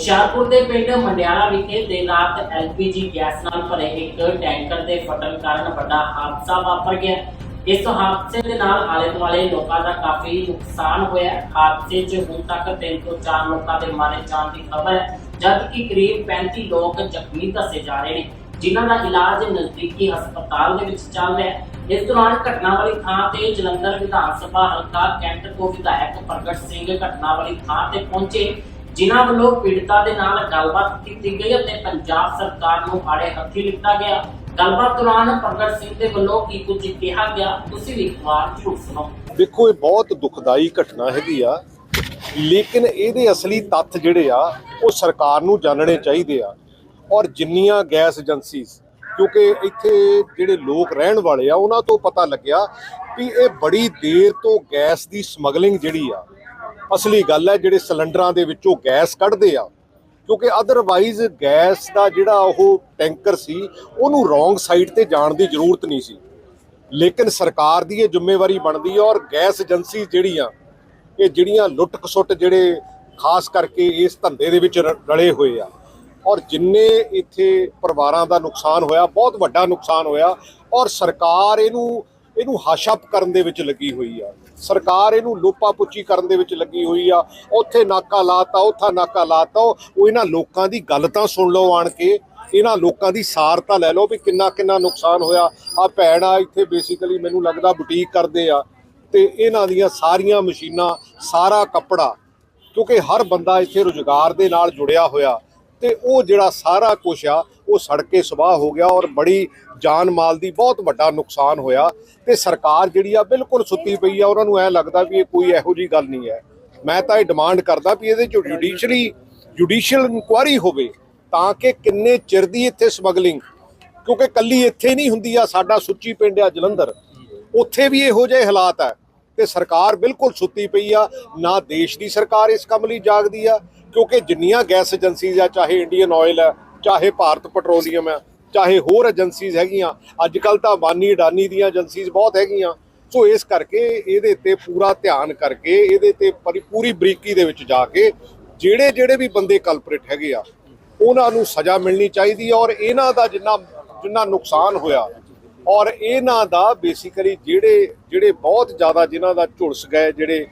ਹੁਸ਼ਿਆਰਪੁਰ ਦੇ ਪਿੰਡ ਮੰਡਿਆਲਾ ਵਿਖੇ ਦੇਰ ਰਾਤ ਐਲਪੀਜੀ ਗੈਸ ਨਾਲ ਭਰੇ ਇੱਕ ਟੈਂਕਰ ਦੇ ਫਟਣ ਕਾਰਨ ਵੱਡਾ ਹਾਦਸਾ ਵਾਪਰ ਗਿਆ। ਇਸ ਹਾਦਸੇ ਦੇ ਨਾਲ ਆਲੇ ਦੁਆਲੇ ਲੋਕਾਂ ਦਾ ਕਾਫੀ ਨੁਕਸਾਨ ਹੋਇਆ। ਹਾਦਸੇ 'ਚ ਹੁਣ ਤੱਕ 3 ਤੋਂ 4 ਲੋਕਾਂ ਦੇ ਮਾਰੇ ਜਾਣ ਦੀ ਖਬਰ ਹੈ, ਜਦਕਿ ਕਰੀਬ 35 ਲੋਕ ਜ਼ਖਮੀ ਦੱਸੇ ਜਾ ਰਹੇ ਨੇ, ਜਿਨ੍ਹਾਂ ਦਾ ਇਲਾਜ ਨਜ਼ਦੀਕੀ ਹਸਪਤਾਲ ਦੇ ਵਿੱਚ ਚੱਲ ਰਿਹਾ ਹੈ। ਇਸ ਦੌਰਾਨ ਘਟਨਾ ਵਾਲੀ ਥਾਂ ਤੇ ਜਲੰਧਰ ਵਿਧਾਨ ਸਭਾ ਹਲਕਾ ਕੈਂਟ ਤੋਂ ਵਿਧਾਇਕ ਪ੍ਰਗਟ ਸਿੰਘ ਘਟਨਾ ਵਾਲੀ ਥਾਂ ਤੇ ਪਹੁੰਚੇ। ਜਿਨ੍ਹਾਂ ਵੱਲੋਂ ਪੀੜਤਾ ਦੇ ਨਾਲ ਗੱਲਬਾਤ ਕੀਤੀ ਗਈ ਅਤੇ ਪੰਜਾਬ ਸਰਕਾਰ ਨੂੰ ਆੜੇ ਹੱਥੀ ਲਿੱਤਾ ਗਿਆ। ਗੱਲਬਾਤ ਦੌਰਾਨ ਪ੍ਰਗਟ ਸਿੰਘ ਦੇ ਵੱਲੋਂ ਕੀ ਕੁਝ ਕਿਹਾ ਗਿਆ, ਤੁਸੀਂ ਵੀ ਇੱਕ ਵਾਰ ਜ਼ਰੂਰ ਸੁਣੋ। ਦੇਖੋ, ਇਹ ਬਹੁਤ ਦੁਖਦਾਈ ਘਟਨਾ ਹੈਗੀ ਆ। ਲੇਕਿਨ ਇਹਦੇ ਅਸਲੀ ਤੱਥ ਜਿਹੜੇ ਆ, ਉਹ ਸਰਕਾਰ ਨੂੰ ਜਾਣਨੇ ਚਾਹੀਦੇ ਆ। ਔਰ ਜਿੰਨੀਆਂ ਗੈਸ ਏਜੰਸੀਜ਼, ਕਿਉਂਕਿ ਇੱਥੇ ਜਿਹੜੇ ਲੋਕ ਰਹਿਣ ਵਾਲੇ ਆ, ਉਹਨਾਂ ਤੋਂ ਪਤਾ ਲੱਗਿਆ ਵੀ ਇਹ ਬੜੀ ਦੇਰ ਤੋਂ ਗੈਸ ਦੀ ਸਮਗਲਿੰਗ ਜਿਹੜੀ ਆ ਅਸਲੀ ਗੱਲ ਹੈ, ਜਿਹੜੇ ਸਿਲੰਡਰਾਂ ਦੇ ਵਿੱਚੋਂ ਗੈਸ ਕੱਢਦੇ ਆ, ਕਿਉਂਕਿ ਅਦਰਵਾਈਜ਼ ਗੈਸ ਦਾ ਜਿਹੜਾ ਉਹ ਟੈਂਕਰ ਸੀ, ਉਹਨੂੰ ਰੋਂਗ ਸਾਈਡ ਤੇ ਜਾਣ ਦੀ ਜ਼ਰੂਰਤ ਨਹੀਂ ਸੀ। ਲੇਕਿਨ ਸਰਕਾਰ ਦੀ ਇਹ ਜ਼ਿੰਮੇਵਾਰੀ ਬਣਦੀ ਹੈ ਔਰ ਗੈਸ ਏਜੰਸੀ ਜਿਹੜੀਆਂ ਇਹ ਜਿਹੜੀਆਂ ਲੁੱਟ ਖਸੁੱਟ ਜਿਹੜੇ ਖਾਸ ਕਰਕੇ ਇਸ ਧੰਦੇ ਦੇ ਵਿੱਚ ਰ- ਰਲੇ ਹੋਏ ਆ, ਔਰ ਜਿੰਨੇ ਇੱਥੇ ਪਰਿਵਾਰਾਂ ਦਾ ਨੁਕਸਾਨ ਹੋਇਆ, ਬਹੁਤ ਵੱਡਾ ਨੁਕਸਾਨ ਹੋਇਆ, ਔਰ ਸਰਕਾਰ ਇਹਨੂੰ ਇਹਨੂੰ ਹਾਸ਼ਪ ਕਰਨ ਦੇ ਵਿੱਚ ਲੱਗੀ ਹੋਈ ਆ। ਸਰਕਾਰ ਇਹਨੂੰ ਲੋਪਾ ਪੁੱਚੀ ਕਰਨ ਦੇ ਵਿੱਚ ਲੱਗੀ ਹੋਈ ਆ। ਉੱਥੇ ਨਾਕਾ ਲਾਤਾ, ਉੱਥਾ ਨਾਕਾ ਲਾਤਾ। ਉਹ ਇਹਨਾਂ ਲੋਕਾਂ ਦੀ ਗੱਲ ਤਾਂ ਸੁਣ ਲਓ ਆਣ ਕੇ। ਇਹਨਾਂ ਲੋਕਾਂ ਦੀ ਸਾਰ ਤਾਂ ਲੈ ਲਓ ਵੀ ਕਿੰਨਾ ਕਿੰਨਾ ਨੁਕਸਾਨ ਹੋਇਆ। ਆ ਭੈਣ ਆ ਇੱਥੇ ਬੇਸਿਕਲੀ ਮੈਨੂੰ ਲੱਗਦਾ ਬੁਟੀਕ ਕਰਦੇ ਆ। ਤੇ ਇਹਨਾਂ ਦੀਆਂ ਸਾਰੀਆਂ ਮਸ਼ੀਨਾਂ, ਸਾਰਾ ਕੱਪੜਾ, ਕਿਉਂਕਿ ਹਰ ਬੰਦਾ ਇੱਥੇ ਰੁਜ਼ਗਾਰ ਦੇ ਨਾਲ ਜੁੜਿਆ ਹੋਇਆ। ਤੇ ਉਹ ਜਿਹੜਾ ਸਾਰਾ ਕੁਝ ਆ ਉਹ ਸੜ ਕੇ ਸਵਾਹ ਹੋ ਗਿਆ ਔਰ ਬੜੀ ਜਾਨ ਮਾਲ ਦੀ ਬਹੁਤ ਵੱਡਾ ਨੁਕਸਾਨ ਹੋਇਆ ਤੇ ਸਰਕਾਰ ਜਿਹੜੀ ਆ ਬਿਲਕੁਲ ਸੁੱਤੀ ਪਈ ਆ, ਉਹਨਾਂ ਨੂੰ ਐ ਲੱਗਦਾ ਵੀ ਇਹ ਕੋਈ ਇਹੋ ਜੀ ਗੱਲ ਨਹੀਂ ਹੈ। ਮੈਂ ਤਾਂ ਇਹ ਡਿਮਾਂਡ ਕਰਦਾ ਵੀ ਇਹਦੇ ਚ ਜੁਡੀਸ਼ਰੀ ਜੁਡੀਸ਼ੀਅਲ ਇਨਕੁਆਰੀ ਹੋਵੇ ਤਾਂ ਕਿ ਕਿੰਨੇ ਚਿਰ ਦੀ ਇੱਥੇ ਸਮਗਲਿੰਗ ਕਿਉਂਕਿ ਕੱਲੀ ਇੱਥੇ ਨਹੀਂ ਹੁੰਦੀ ਆ, ਸਾਡਾ ਸੁੱਚੀ ਪਿੰਡ ਆ ਜਲੰਧਰ, ਉੱਥੇ ਵੀ ਇਹੋ ਜਿਹੇ ਹਾਲਾਤ ਆ ਤੇ ਸਰਕਾਰ ਬਿਲਕੁਲ ਸੁੱਤੀ ਪਈ ਆ, ਨਾ ਦੇਸ਼ ਦੀ ਸਰਕਾਰ ਇਸ ਕੰਮ ਲਈ ਜਾਗਦੀ ਆ, ਕਿਉਂਕਿ ਜਿੰਨੀਆਂ ਗੈਸ ਏਜੰਸੀਜ਼ ਆ, ਚਾਹੇ ਇੰਡੀਅਨ ਆਇਲ ਆ ਚਾਹੇ ਭਾਰਤ ਪੈਟਰੋਲੀਅਮ ਹੈ, ਚਾਹੇ ਹੋਰ ਏਜੰਸੀਜ਼ ਹੈਗੀਆਂ ਅੱਜ ਕੱਲ ਤਾਂ ਬਾਨੀ ਅਡਾਨੀ ਦੀਆਂ ਏਜੰਸੀਜ਼ ਬਹੁਤ ਹੈਗੀਆਂ। ਸੋ ਇਸ ਕਰਕੇ ਇਹਦੇ ਤੇ ਪੂਰਾ ਧਿਆਨ ਕਰਕੇ, ਇਹਦੇ ਤੇ ਪਰੀ- ਪੂਰੀ ਬਰੀਕੀ ਦੇ ਵਿੱਚ ਜਾ ਕੇ ਜਿਹੜੇ ਜਿਹੜੇ ਵੀ ਬੰਦੇ ਕਲਪਰੇਟ ਹੈਗੇ ਆ, ਉਹਨਾਂ ਨੂੰ ਸਜ਼ਾ ਮਿਲਣੀ ਚਾਹੀਦੀ ਹੈ ਔਰ ਇਹਨਾਂ ਦਾ ਜਿੰਨਾ ਜਿੰਨਾ ਨੁਕਸਾਨ ਹੋਇਆ ਔਰ ਇਹਨਾਂ ਦਾ ਬੇਸਿਕਲੀ ਜਿਹੜੇ ਜਿਹੜੇ ਬਹੁਤ ਜ਼ਿਆਦਾ ਜਿਨ੍ਹਾਂ ਦਾ ਝੁਲਸ ਗਏ, ਜਿਹੜੇ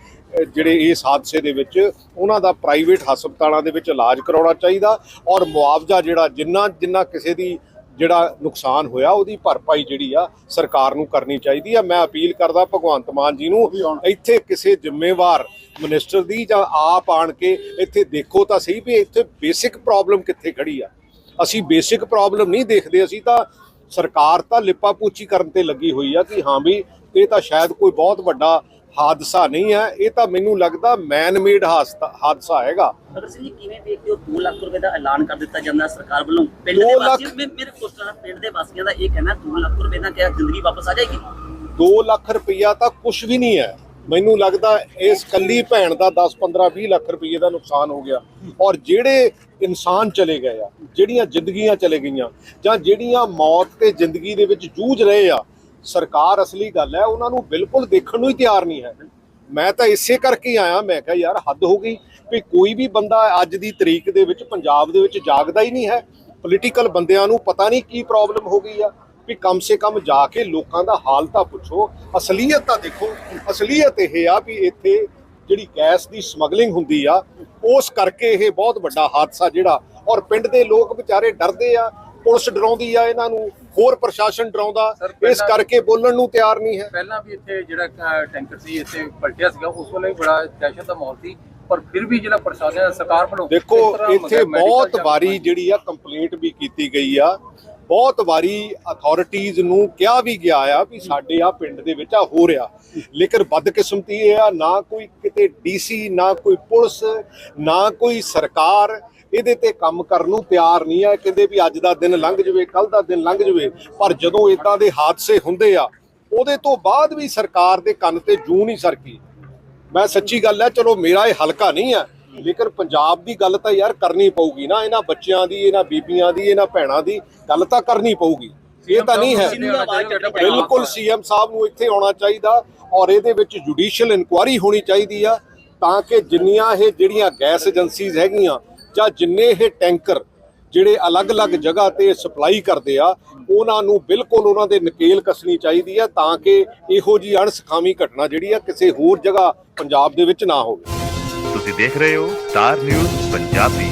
ਜਿਹੜੇ ਇਸ ਹਾਦਸੇ ਦੇ ਵਿੱਚ ਉਹਨਾਂ ਦਾ ਪ੍ਰਾਈਵੇਟ ਹਸਪਤਾਲਾਂ ਦੇ ਵਿੱਚ ਇਲਾਜ ਕਰਾਉਣਾ ਚਾਹੀਦਾ ਔਰ ਮੁਆਵਜ਼ਾ ਜਿਹੜਾ ਜਿੰਨਾ ਜਿੰਨਾ ਕਿਸੇ ਦੀ ਜਿਹੜਾ ਨੁਕਸਾਨ ਹੋਇਆ ਉਹਦੀ ਭਰਪਾਈ ਜਿਹੜੀ ਆ ਸਰਕਾਰ ਨੂੰ ਕਰਨੀ ਚਾਹੀਦੀ ਆ। ਮੈਂ ਅਪੀਲ ਕਰਦਾ ਭਗਵੰਤ ਮਾਨ ਜੀ ਨੂੰ ਇੱਥੇ ਕਿਸੇ ਜ਼ਿੰਮੇਵਾਰ ਮਿਨਿਸਟਰ ਦੀ ਜਾਂ ਆਪ ਆਣ ਕੇ ਇੱਥੇ ਦੇਖੋ ਤਾਂ ਸਹੀ ਵੀ ਇੱਥੇ ਬੇਸਿਕ ਪ੍ਰੋਬਲਮ ਕਿੱਥੇ ਖੜੀ ਆ। ਅਸੀਂ ਬੇਸਿਕ ਪ੍ਰੋਬਲਮ ਨਹੀਂ ਦੇਖਦੇ ਅਸੀਂ ਤਾਂ ਸਰਕਾਰ ਤਾਂ ਲਿਪਾ ਪੂਚੀ ਕਰਨ ਤੇ ਲੱਗੀ ਹੋਈ ਆ ਕਿ ਹਾਂ ਵੀ ਇਹ ਤਾਂ ਸ਼ਾਇਦ ਕੋਈ ਬਹੁਤ ਵੱਡਾ ਹਾਦਸਾ ਨਹੀਂ ਹੈ ਇਹ ਤਾਂ ਮੈਨੂੰ ਲੱਗਦਾ ਮੈਨ ਮੇਡ ਹਾਦਸਾ ਹੈਗਾ। ਭਗਤ ਸਿੰਘ ਜੀ ਕਿਵੇਂ ਵੇਖਦੇ ਹੋ? 2 ਲੱਖ ਰੁਪਏ ਦਾ ਐਲਾਨ ਕਰ ਦਿੱਤਾ ਜਾਂਦਾ ਸਰਕਾਰ ਵੱਲੋਂ। ਪਿੰਡ ਦੋ ਦੇ ਲੱਖ- ਵਾਸੀਆਂ ਮੇ- ਮੇਰੇ ਕੋਸਟਾ ਪਿੰਡ ਦੇ ਵਾਸੀਆਂ ਦਾ ਇਹ ਕਹਿਣਾ 2 ਲੱਖ ਰੁਪਏ ਨਾਲ ਕਿਹਾ ਜ਼ਿੰਦਗੀ ਵਾਪਸ ਆ ਜਾਏਗੀ? 2 ਲੱਖ ਰੁਪਈਆ ਤਾਂ ਕੁਝ ਵੀ ਨਹੀਂ ਹੈ। ਮੈਨੂੰ ਲੱਗਦਾ ਇਸ ਕੱਲੀ ਭੈਣ ਦਾ 10 15 20 ਲੱਖ ਰੁਪਏ ਦਾ ਨੁਕਸਾਨ ਹੋ ਗਿਆ। ਔਰ ਜਿਹੜੇ ਇਨਸਾਨ ਚਲੇ ਗਏ ਆ ਜਿਹੜੀਆਂ ਜ਼ਿੰਦਗੀਆਂ ਚਲੇ ਗਈਆਂ ਜਾਂ ਜਿਹੜੀਆਂ ਮੌਤ ਤੇ ਜ਼ਿੰਦਗੀ ਦੇ ਵਿੱਚ ਜੂਝ ਰਹੇ ਆ ਸਰਕਾਰ ਅਸਲੀ ਗੱਲ ਹੈ, ਉਹਨਾਂ ਨੂੰ ਬਿਲਕੁਲ ਦੇਖਣ ਨੂੰ ਹੀ ਤਿਆਰ ਨਹੀਂ ਹੈ। ਮੈਂ ਤਾਂ ਇਸੇ ਕਰਕੇ ਆਇਆ, ਮੈਂ ਕਿਹਾ ਯਾਰ ਹੱਦ ਹੋ ਗਈ ਵੀ ਕੋਈ ਵੀ ਬੰਦਾ ਅੱਜ ਦੀ ਤਰੀਕ ਦੇ ਵਿੱਚ ਪੰਜਾਬ ਦੇ ਵਿੱਚ ਜਾਗਦਾ ਹੀ ਨਹੀਂ ਹੈ। ਪੋਲੀਟੀਕਲ ਬੰਦਿਆਂ ਨੂੰ ਪਤਾ ਨਹੀਂ ਕੀ ਪ੍ਰੋਬਲਮ ਹੋ ਗਈ ਆ ਵੀ ਕਮ ਸੇ ਕਮ ਜਾ ਕੇ ਲੋਕਾਂ ਦਾ ਹਾਲ ਤਾਂ ਪੁੱਛੋ, ਅਸਲੀਅਤ ਤਾਂ ਦੇਖੋ। ਅਸਲੀਅਤ ਇਹ ਆ ਵੀ ਇੱਥੇ ਜਿਹੜੀ ਗੈਸ ਦੀ ਸਮਗਲਿੰਗ ਹੁੰਦੀ ਆ, ਉਸ ਕਰਕੇ ਇਹ ਬਹੁਤ ਵੱਡਾ ਹਾਦਸਾ ਜਿਹੜਾ। ਔਰ ਪਿੰਡ ਦੇ ਲੋਕ ਵਿਚਾਰੇ ਡਰਦੇ ਆ, ਪੁਲਿਸ ਡਰਾਉਂਦੀ ਆ ਇਹਨਾਂ ਨੂੰ। ਹੋਰ ਪ੍ਰਸ਼ਾਸਨ ਡਰਾਉਂਦਾ ਇਸ ਕਰਕੇ ਬੋਲਣ ਨੂੰ ਤਿਆਰ ਨਹੀਂ ਹੈ। ਪਹਿਲਾਂ ਵੀ ਇੱਥੇ ਜਿਹੜਾ ਟੈਂਕਰ ਸੀ ਇੱਥੇ ਪਲਟਿਆ ਸੀਗਾ ਉਸ ਵੇਲੇ ਵੀ ਬੜਾ ਦਹਿਸ਼ਤ ਦਾ ਮਾਹੌਲ ਸੀ ਪਰ ਫਿਰ ਵੀ ਜਿਹੜਾ ਪ੍ਰਸ਼ਾਸਨ ਸਰਕਾਰ ਵੱਲੋਂ ਦੇਖੋ ਇੱਥੇ ਬਹੁਤ ਵਾਰੀ ਜਿਹੜੀ ਆ ਕੰਪਲੇਂਟ ਵੀ ਕੀਤੀ ਗਈ ਆ ਬਹੁਤ ਵਾਰੀ ਅਥਾਰਟੀਆਂ ਨੂੰ ਕਿਹਾ ਵੀ ਗਿਆ ਆ ਵੀ ਸਾਡੇ ਆ ਪਿੰਡ ਦੇ ਵਿੱਚ ਆ ਹੋ ਰਿਹਾ। ਲੇਕਿਨ ਬਦਕਿਸਮਤੀ ਇਹ ਆ ਨਾ ਕੋਈ ਕਿਤੇ ਡੀਸੀ ਨਾ ਕੋਈ ਪੁਲਿਸ ਨਾ ਕੋਈ ਸਰਕਾਰ ਇਹਦੇ ਤੇ ਕੰਮ ਕਰਨ ਨੂੰ ਤਿਆਰ ਨਹੀਂ ਆ। ਕਹਿੰਦੇ ਵੀ ਅੱਜ ਦਾ ਦਿਨ ਲੰਘ ਜਵੇ ਕੱਲ ਦਾ ਦਿਨ ਲੰਘ ਜਵੇ ਪਰ ਜਦੋਂ ਇਦਾਂ ਦੇ ਹਾਦਸੇ ਹੁੰਦੇ ਆ ਉਹਦੇ ਤੋਂ ਬਾਅਦ ਵੀ ਸਰਕਾਰ ਦੇ ਕੰਨ ਤੇ ਜੂ ਨਹੀਂ ਸਰਕੀ। ਮੈਂ ਸੱਚੀ ਗੱਲ ਹੈ ਚਲੋ ਮੇਰਾ ਇਹ ਹਲਕਾ ਨਹੀਂ ਹੈ ਲੇਕਿਨ ਪੰਜਾਬ ਦੀ ਗੱਲ ਤਾਂ ਯਾਰ ਕਰਨੀ ਪਊਗੀ ਨਾ ਇਹਨਾਂ ਬੱਚਿਆਂ ਦੀ ਇਹਨਾਂ ਬੀਬੀਆਂ ਦੀ ਇਹਨਾਂ ਭੈਣਾਂ ਦੀ ਗੱਲ ਤਾਂ ਕਰਨੀ ਪਊਗੀ। ਇਹ ਤਾਂ ਨਹੀਂ ਹੈ। ਬਿਲਕੁਲ ਸੀਐਮ ਸਾਹਿਬ ਨੂੰ ਇੱਥੇ ਆਉਣਾ ਚਾਹੀਦਾ ਔਰ ਇਹਦੇ ਵਿੱਚ ਜੁਡੀਸ਼ੀਅਲ ਇਨਕੁਆਰੀ ਹੋਣੀ ਚਾਹੀਦੀ ਆ ਤਾਂ ਕਿ ਜਿੰਨੀਆਂ ਇਹ ਜਿਹੜੀਆਂ ਗੈਸ ਏਜੰਸੀਜ਼ ਹੈਗੀਆਂ ਜਾਂ ਜਿੰਨੇ ਇਹ ਟੈਂਕਰ ਜਿਹੜੇ ਅਲੱਗ-ਅਲੱਗ ਜਗ੍ਹਾ ਤੇ ਸਪਲਾਈ ਕਰਦੇ ਆ, ਉਹਨਾਂ ਨੂੰ ਬਿਲਕੁਲ ਉਹਨਾਂ ਦੇ ਨਕੇਲ ਕੱਸਣੀ ਚਾਹੀਦੀ ਆ ਤਾਂ ਕਿ ਇਹੋ ਜੀ ਅਣਸਖਾਮੀ ਘਟਨਾ ਜਿਹੜੀ ਆ ਕਿਸੇ ਹੋਰ ਜਗ੍ਹਾ ਪੰਜਾਬ ਦੇ ਵਿੱਚ ਨਾ ਹੋਵੇ। ਤੁਸੀਂ ਦੇਖ ਰਹੇ ਹੋ ਸਟਾਰ ਨਿਊਜ਼ ਪੰਜਾਬੀ।